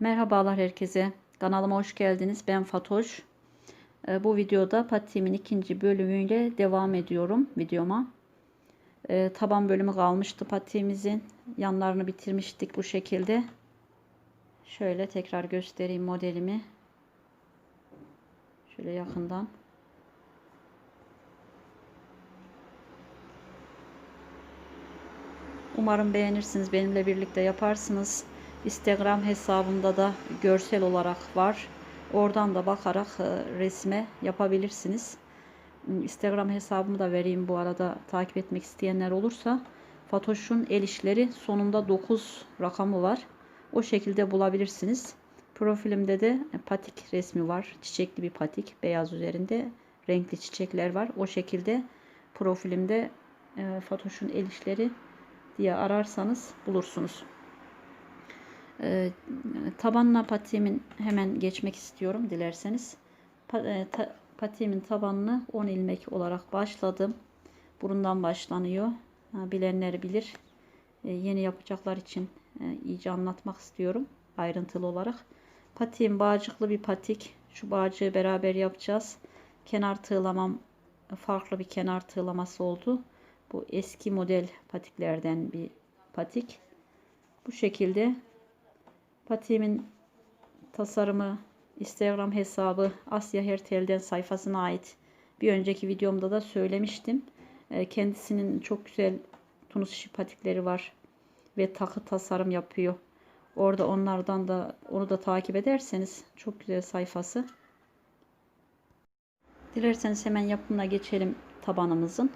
Merhabalar herkese. Kanalıma hoş geldiniz. Ben Fatoş. Ee, Bu videoda patiğimin ikinci bölümüyle devam ediyorum videoma. Ee, Taban bölümü kalmıştı patiğimizin. Yanlarını bitirmiştik bu şekilde. Şöyle tekrar göstereyim modelimi. Şöyle yakından. Umarım beğenirsiniz. Benimle birlikte yaparsınız. Instagram hesabımda da görsel olarak var. Oradan da bakarak e, resme yapabilirsiniz. Instagram hesabımı da vereyim bu arada takip etmek isteyenler olursa. Fatoş'un el işleri sonunda 9 rakamı var. O şekilde bulabilirsiniz. Profilimde de patik resmi var. Çiçekli bir patik. Beyaz üzerinde renkli çiçekler var. O şekilde profilimde e, Fatoş'un el işleri diye ararsanız bulursunuz. E, tabanına patiğimin hemen geçmek istiyorum dilerseniz. E, patiğimin tabanını 10 ilmek olarak başladım. Burundan başlanıyor. Ha, bilenler bilir. E, yeni yapacaklar için e, iyice anlatmak istiyorum ayrıntılı olarak. Patiğim bağcıklı bir patik. Şu bağcığı beraber yapacağız. Kenar tığlamam farklı bir kenar tığlaması oldu. Bu eski model patiklerden bir patik. Bu şekilde patiğimin tasarımı Instagram hesabı Asya Hertel'den sayfasına ait. Bir önceki videomda da söylemiştim. E, Kendisinin çok güzel tunus işi patikleri var ve takı tasarım yapıyor. Orada onlardan da onu da takip ederseniz çok güzel sayfası. Dilerseniz hemen yapımına geçelim tabanımızın.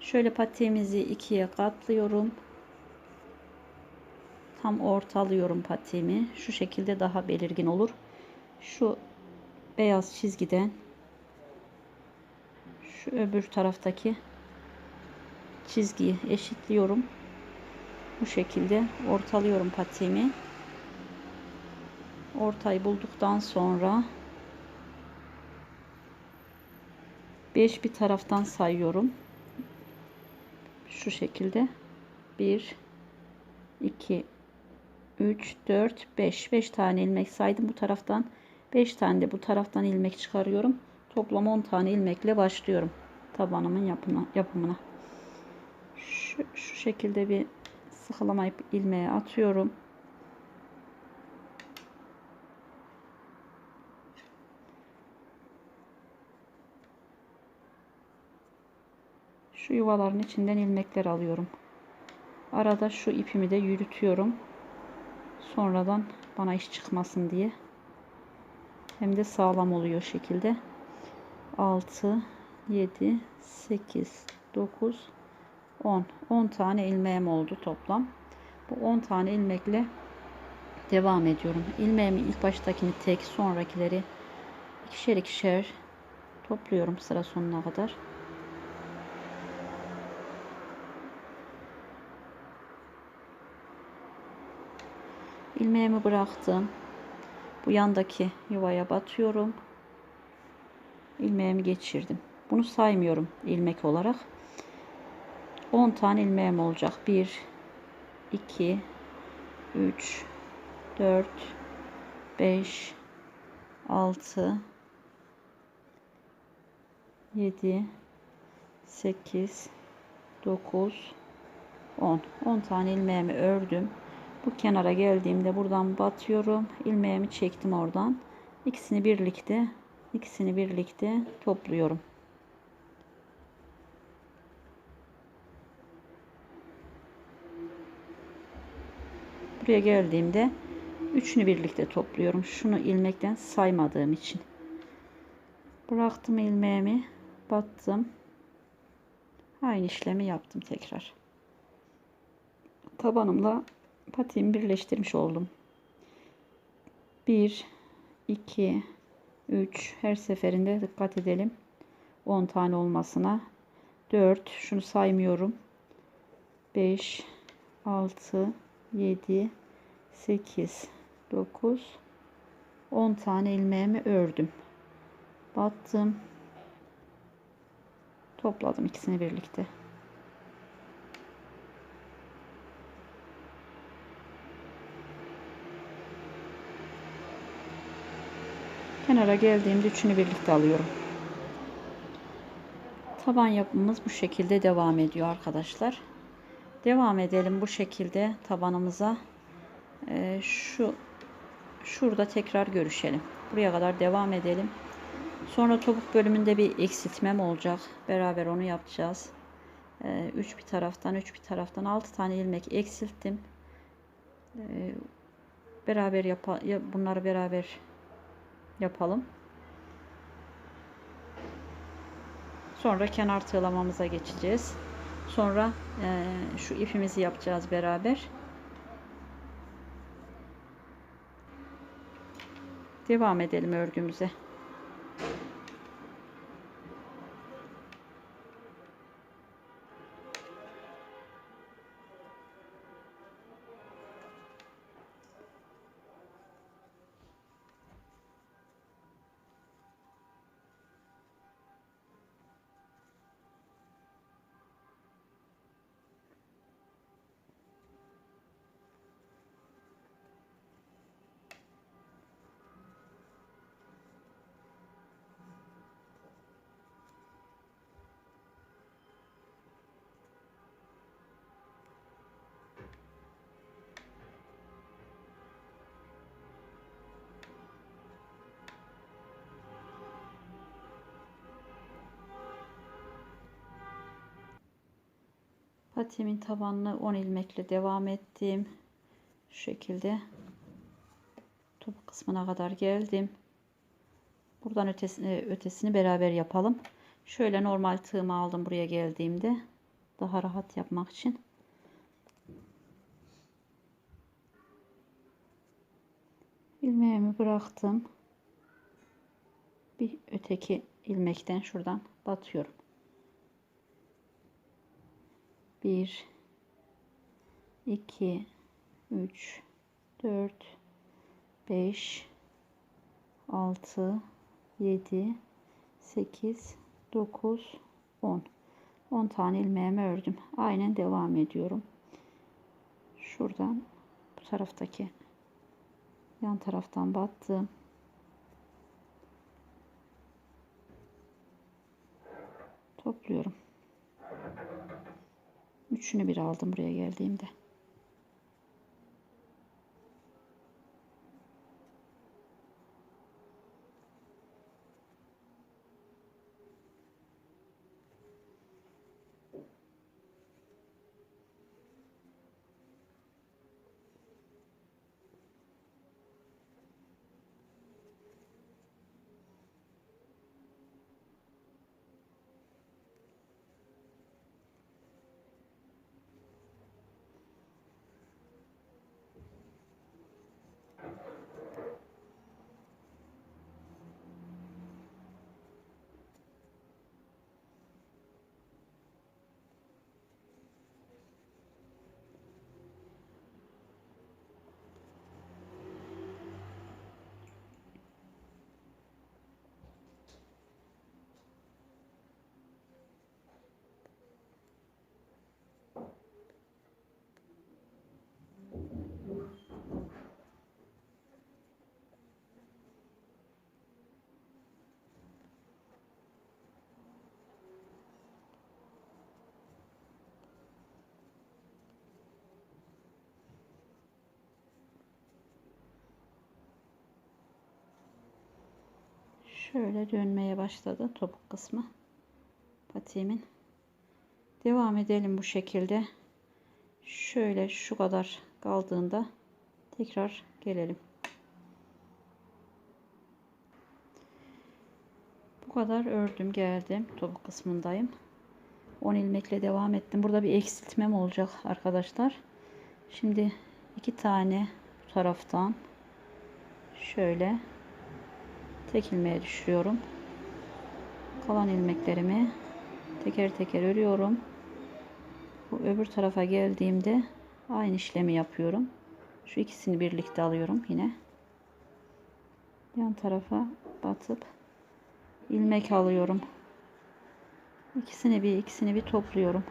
Şöyle patiğimizi ikiye katlıyorum. Tam ortalıyorum patiğimi. Şu şekilde daha belirgin olur. Şu beyaz çizgiden şu öbür taraftaki çizgiyi eşitliyorum. Bu şekilde ortalıyorum patiğimi. Ortayı bulduktan sonra 5 bir taraftan sayıyorum şu şekilde 1 2 3 4 5 5 tane ilmek saydım bu taraftan 5 tane de bu taraftan ilmek çıkarıyorum toplam 10 tane ilmekle başlıyorum tabanımın yapımına, yapımına. Şu, şu şekilde bir sıkılamayıp ilmeğe atıyorum şu yuvaların içinden ilmekler alıyorum. Arada şu ipimi de yürütüyorum. Sonradan bana iş çıkmasın diye. Hem de sağlam oluyor şekilde. 6 7 8 9 10 10 tane ilmeğim oldu toplam. Bu 10 tane ilmekle devam ediyorum. İlmeğimi ilk baştakini tek, sonrakileri ikişer ikişer topluyorum sıra sonuna kadar. İlmeğimi bıraktım. Bu yandaki yuvaya batıyorum. ilmeğimi geçirdim. Bunu saymıyorum ilmek olarak. 10 tane ilmeğim olacak. 1 2 3 4 5 6 7 8 9 10 10 tane ilmeğimi ördüm bu kenara geldiğimde buradan batıyorum. İlmeğimi çektim oradan. İkisini birlikte ikisini birlikte topluyorum. Buraya geldiğimde üçünü birlikte topluyorum. Şunu ilmekten saymadığım için. Bıraktım ilmeğimi battım. Aynı işlemi yaptım tekrar. Tabanımla patiğimi birleştirmiş oldum. 1 2 3 her seferinde dikkat edelim. 10 tane olmasına. 4 şunu saymıyorum. 5 6 7 8 9 10 tane ilmeğimi ördüm. Battım. Topladım ikisini birlikte. Kenara geldiğimde üçünü birlikte alıyorum. Taban yapımız bu şekilde devam ediyor arkadaşlar. Devam edelim bu şekilde tabanımıza. Ee, şu şurada tekrar görüşelim. Buraya kadar devam edelim. Sonra topuk bölümünde bir eksiltmem olacak. Beraber onu yapacağız. 3 bir taraftan 3 bir taraftan 6 tane ilmek eksilttim. Ee, beraber yap bunları beraber yapalım. Sonra kenar tığlamamıza geçeceğiz. Sonra e, şu ipimizi yapacağız beraber. Devam edelim örgümüze. Patiğimin tabanını 10 ilmekle devam ettim. Şu şekilde topuk kısmına kadar geldim. Buradan ötesini, ötesini beraber yapalım. Şöyle normal tığımı aldım buraya geldiğimde. Daha rahat yapmak için. ilmeğimi bıraktım. Bir öteki ilmekten şuradan batıyorum. 1 2 3 4 5 6 7 8 9 10 10 tane ilmeğimi ördüm. Aynen devam ediyorum. Şuradan bu taraftaki yan taraftan battım. Topluyorum. Üçünü bir aldım buraya geldiğimde. Şöyle dönmeye başladı topuk kısmı. Patiğimin. Devam edelim bu şekilde. Şöyle şu kadar kaldığında tekrar gelelim. Bu kadar ördüm geldim. Topuk kısmındayım. 10 ilmekle devam ettim. Burada bir eksiltmem olacak arkadaşlar. Şimdi iki tane bu taraftan şöyle tek ilmeğe düşürüyorum. Kalan ilmeklerimi teker teker örüyorum. Bu öbür tarafa geldiğimde aynı işlemi yapıyorum. Şu ikisini birlikte alıyorum yine. Yan tarafa batıp ilmek alıyorum. İkisini bir ikisini bir topluyorum.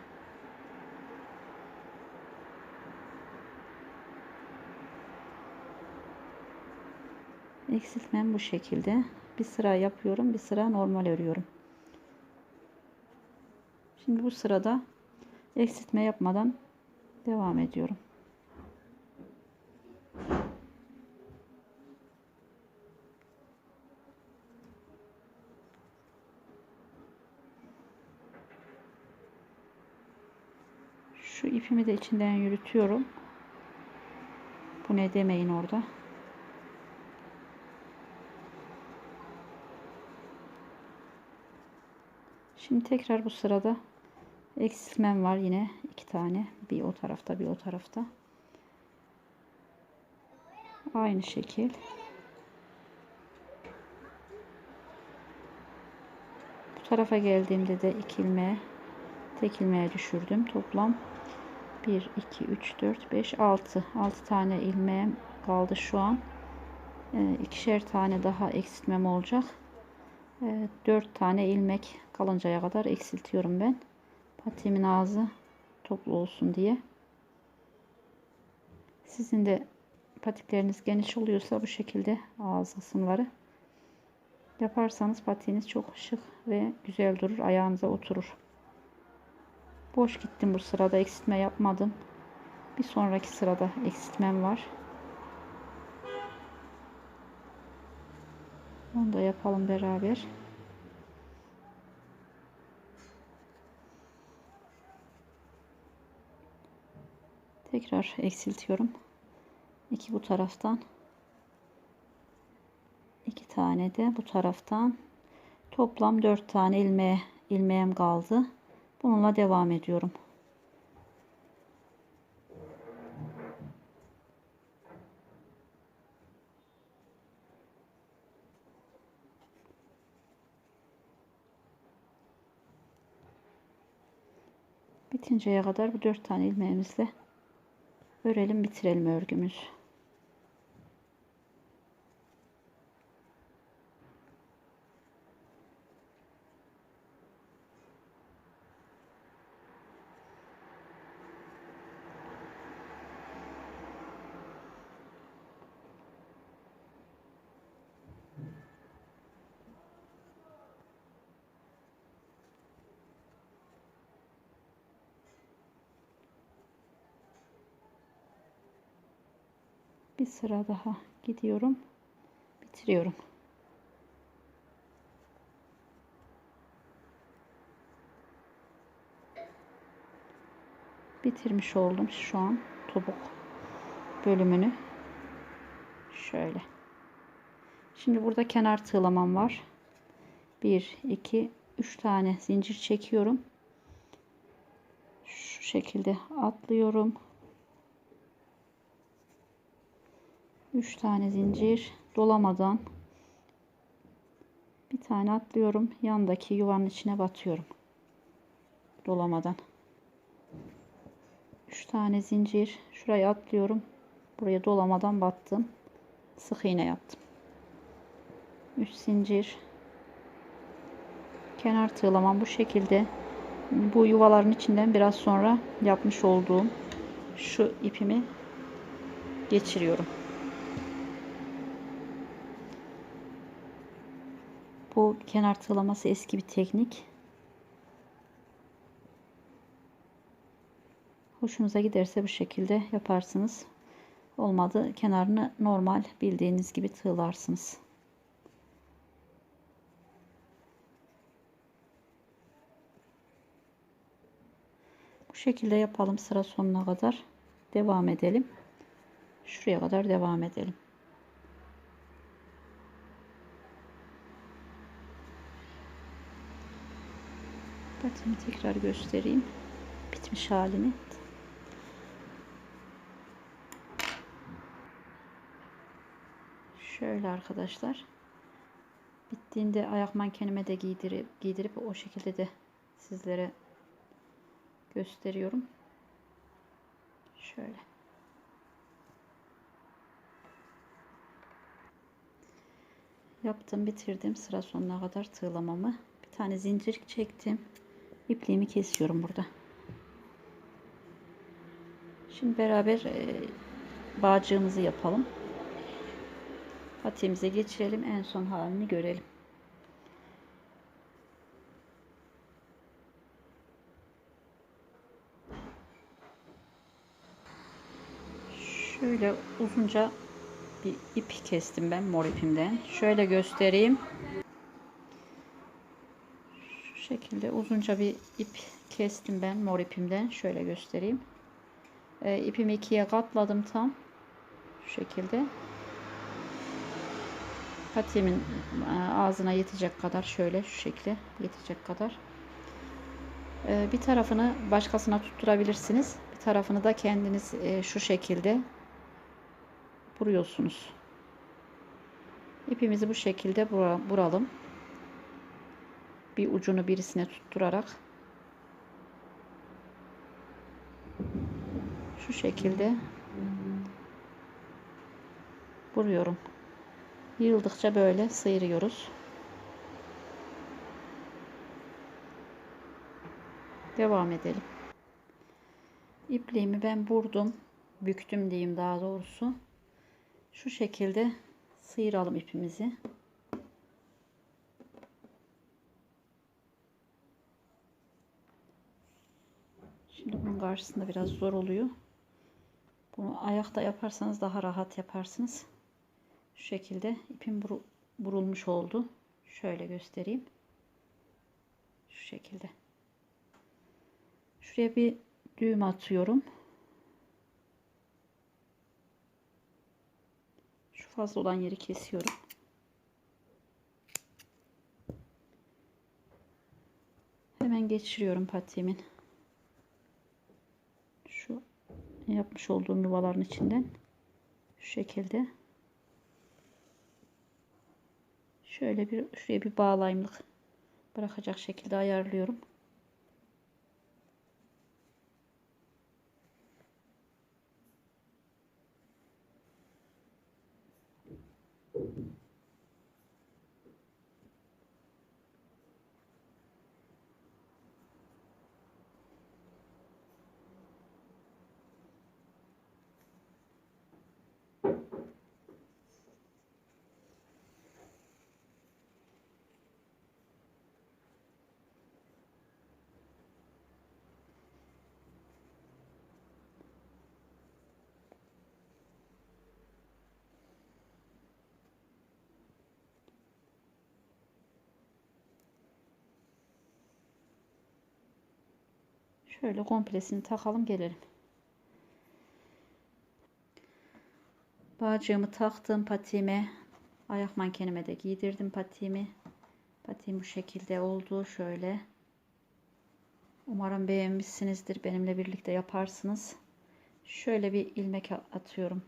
Eksiltmem bu şekilde. Bir sıra yapıyorum, bir sıra normal örüyorum. Şimdi bu sırada eksiltme yapmadan devam ediyorum. Şu ipimi de içinden yürütüyorum. Bu ne demeyin orada. Şimdi tekrar bu sırada eksiltmem var yine iki tane. Bir o tarafta bir o tarafta. Aynı şekil. Bu tarafa geldiğimde de iki ilmeğe tek ilmeğe düşürdüm. Toplam 1, 2, 3, 4, 5, 6. 6 tane ilmeğim kaldı şu an. E, ikişer tane daha eksiltmem olacak. E, 4 tane ilmek kalıncaya kadar eksiltiyorum ben. Patiğimin ağzı toplu olsun diye. Sizin de patikleriniz geniş oluyorsa bu şekilde ağız kısımları yaparsanız patiğiniz çok şık ve güzel durur. Ayağınıza oturur. Boş gittim bu sırada eksiltme yapmadım. Bir sonraki sırada eksiltmem var. Onu da yapalım beraber. Tekrar eksiltiyorum. İki bu taraftan. iki tane de bu taraftan. Toplam dört tane ilmeğe ilmeğim kaldı. Bununla devam ediyorum. Bitinceye kadar bu dört tane ilmeğimizle örelim bitirelim örgümüzü. Bir sıra daha gidiyorum. Bitiriyorum. Bitirmiş oldum şu an topuk bölümünü. Şöyle. Şimdi burada kenar tığlamam var. 1 2 3 tane zincir çekiyorum. Şu şekilde atlıyorum 3 tane zincir dolamadan bir tane atlıyorum. Yandaki yuvanın içine batıyorum. Dolamadan. 3 tane zincir şuraya atlıyorum. Buraya dolamadan battım. Sık iğne yaptım. 3 zincir. Kenar tığlamam bu şekilde. Bu yuvaların içinden biraz sonra yapmış olduğum şu ipimi geçiriyorum Bu kenar tığlaması eski bir teknik. Hoşunuza giderse bu şekilde yaparsınız. Olmadı kenarını normal bildiğiniz gibi tığlarsınız. Bu şekilde yapalım sıra sonuna kadar. Devam edelim. Şuraya kadar devam edelim. Patimi tekrar göstereyim. Bitmiş halini. Şöyle arkadaşlar. Bittiğinde ayak mankenime de giydirip, giydirip o şekilde de sizlere gösteriyorum. Şöyle. Yaptım bitirdim sıra sonuna kadar tığlamamı. Bir tane zincir çektim ipliğimi kesiyorum burada. Şimdi beraber e, bağcığımızı yapalım. Patiğimize geçirelim. En son halini görelim. Şöyle uzunca bir ip kestim ben mor ipimden. Şöyle göstereyim. Şekilde uzunca bir ip kestim ben mor ipimden. Şöyle göstereyim. E, ipimi ikiye katladım tam. Şu şekilde. Patiğimin e, ağzına yetecek kadar şöyle şu şekilde yetecek kadar. E, bir tarafını başkasına tutturabilirsiniz. Bir tarafını da kendiniz e, şu şekilde vuruyorsunuz. İpimizi bu şekilde vuralım. Bir ucunu birisine tutturarak şu şekilde vuruyorum. Yığıldıkça böyle sıyırıyoruz. Devam edelim. İpliğimi ben vurdum. Büktüm diyeyim daha doğrusu. Şu şekilde sıyıralım ipimizi. Şimdi bunun karşısında biraz zor oluyor. Bunu ayakta yaparsanız daha rahat yaparsınız. Şu şekilde ipim burulmuş oldu. Şöyle göstereyim. Şu şekilde. Şuraya bir düğüm atıyorum. Şu fazla olan yeri kesiyorum. Hemen geçiriyorum patiğimin. Şu yapmış olduğum yuvaların içinden. Şu şekilde. Şöyle bir şuraya bir bağlayımlık bırakacak şekilde ayarlıyorum. Şöyle komplesini takalım gelelim. Bağcığımı taktım patiğime. Ayak mankenime de giydirdim patiğimi. Patiğim bu şekilde oldu. Şöyle. Umarım beğenmişsinizdir. Benimle birlikte yaparsınız. Şöyle bir ilmek atıyorum.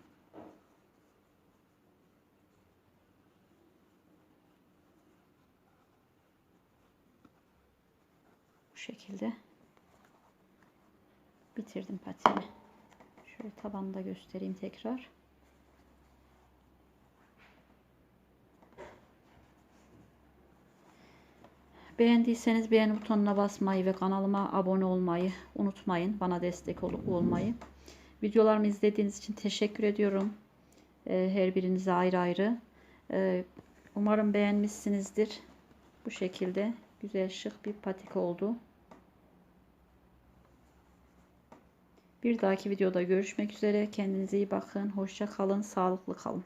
Bu şekilde bitirdim patiğimi. Şöyle tabanında göstereyim tekrar. Beğendiyseniz beğeni butonuna basmayı ve kanalıma abone olmayı unutmayın. Bana destek ol olmayı. Videolarımı izlediğiniz için teşekkür ediyorum. Ee, her birinize ayrı ayrı. Ee, umarım beğenmişsinizdir. Bu şekilde güzel şık bir patik oldu. Bir dahaki videoda görüşmek üzere. Kendinize iyi bakın. Hoşça kalın. Sağlıklı kalın.